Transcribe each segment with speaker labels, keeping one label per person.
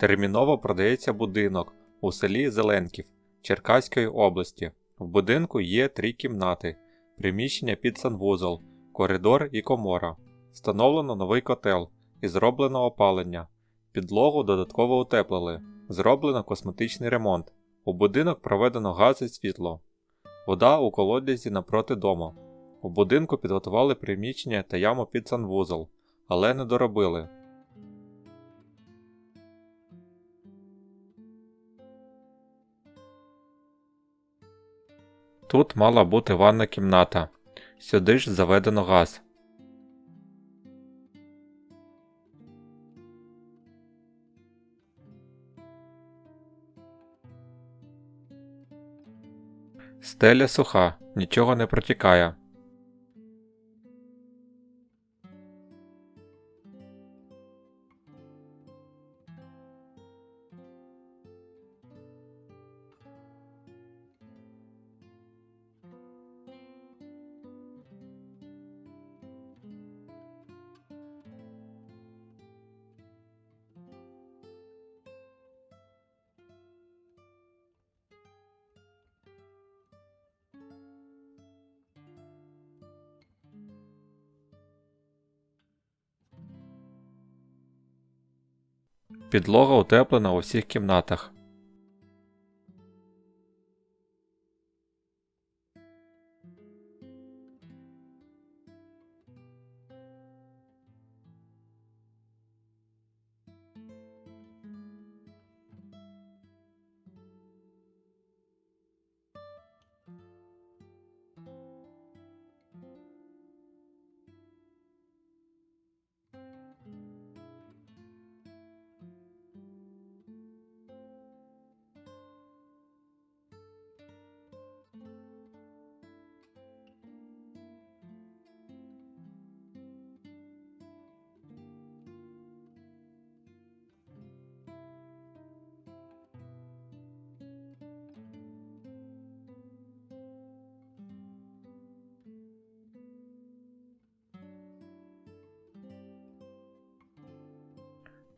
Speaker 1: Терміново продається будинок у селі Зеленків Черкаської області. В будинку є три кімнати, приміщення під санвузол, коридор і комора. Встановлено новий котел і зроблено опалення. Підлогу додатково утеплили. Зроблено косметичний ремонт. У будинок проведено газ і світло. Вода у колодязі напроти дому. У будинку підготували приміщення та яму під санвузол, але не доробили. Тут мала бути ванна кімната. Сюди ж заведено газ. Стеля суха, нічого не протікає. Підлога утеплена у всіх кімнатах.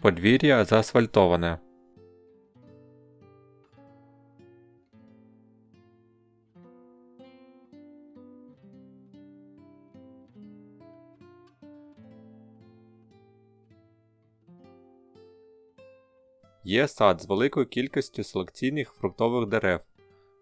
Speaker 1: Подвір'я заасфальтоване. Є сад з великою кількістю селекційних фруктових дерев.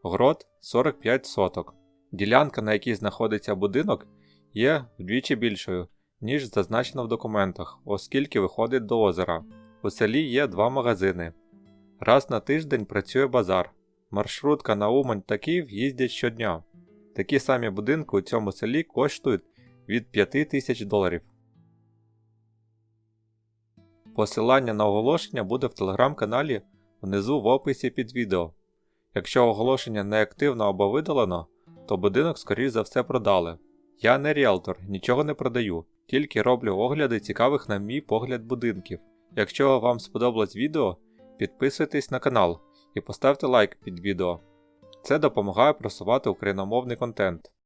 Speaker 1: Город 45 соток. Ділянка, на якій знаходиться будинок, є вдвічі більшою, ніж зазначено в документах, оскільки виходить до озера. У селі є два магазини. Раз на тиждень працює базар. Маршрутка на Умань та Київ їздять щодня. Такі самі будинки у цьому селі коштують від 5 тисяч доларів. Посилання на оголошення буде в телеграм-каналі внизу в описі під відео. Якщо оголошення неактивно або видалено, то будинок скоріш за все продали. Я не ріалтор, нічого не продаю, тільки роблю огляди цікавих на мій погляд будинків. Якщо вам сподобалось відео, підписуйтесь на канал і поставте лайк під відео. Це допомагає просувати україномовний контент.